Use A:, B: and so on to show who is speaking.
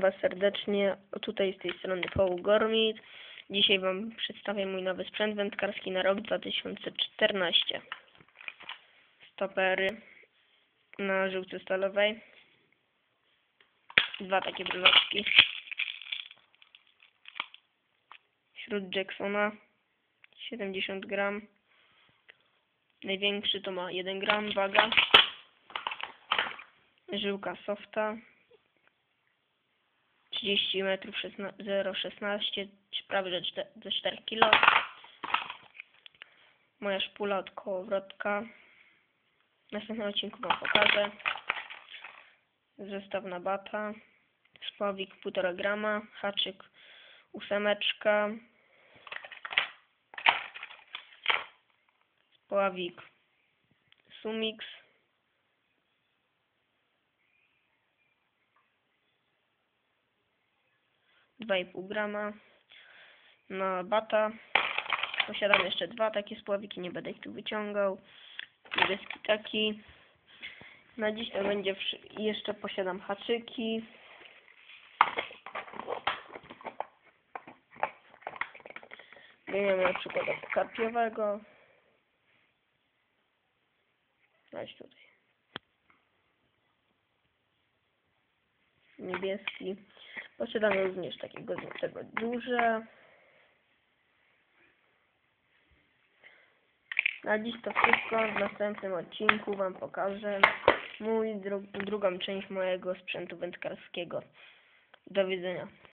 A: Was serdecznie. Tutaj z tej strony Paul Gormit. Dzisiaj Wam przedstawię mój nowy sprzęt wędkarski na rok 2014. Stopery na żyłce stalowej. Dwa takie bryloczki. Śród Jacksona 70 gram. Największy to ma 1 gram waga. Żyłka softa 30 metrów 0,16 czy prawie ze 4 kg. Moja szpula od kołowrotka. W następnym odcinku Wam pokażę. Zestaw na bata. Spławik 1,5 grama. Haczyk ósemeczka. Spławik Sumix. Dwa i pół grama na bata. Posiadam jeszcze dwa takie spławiki, nie będę ich tu wyciągał. Niebieski taki. Na dziś to będzie jeszcze posiadam haczyki. Wyjmiemy na przykład karpiowego. Weź tutaj. Niebieski. Posiadam również takiego złotego duże. Na dziś to wszystko. W następnym odcinku Wam pokażę mój dru drugą część mojego sprzętu wędkarskiego. Do widzenia.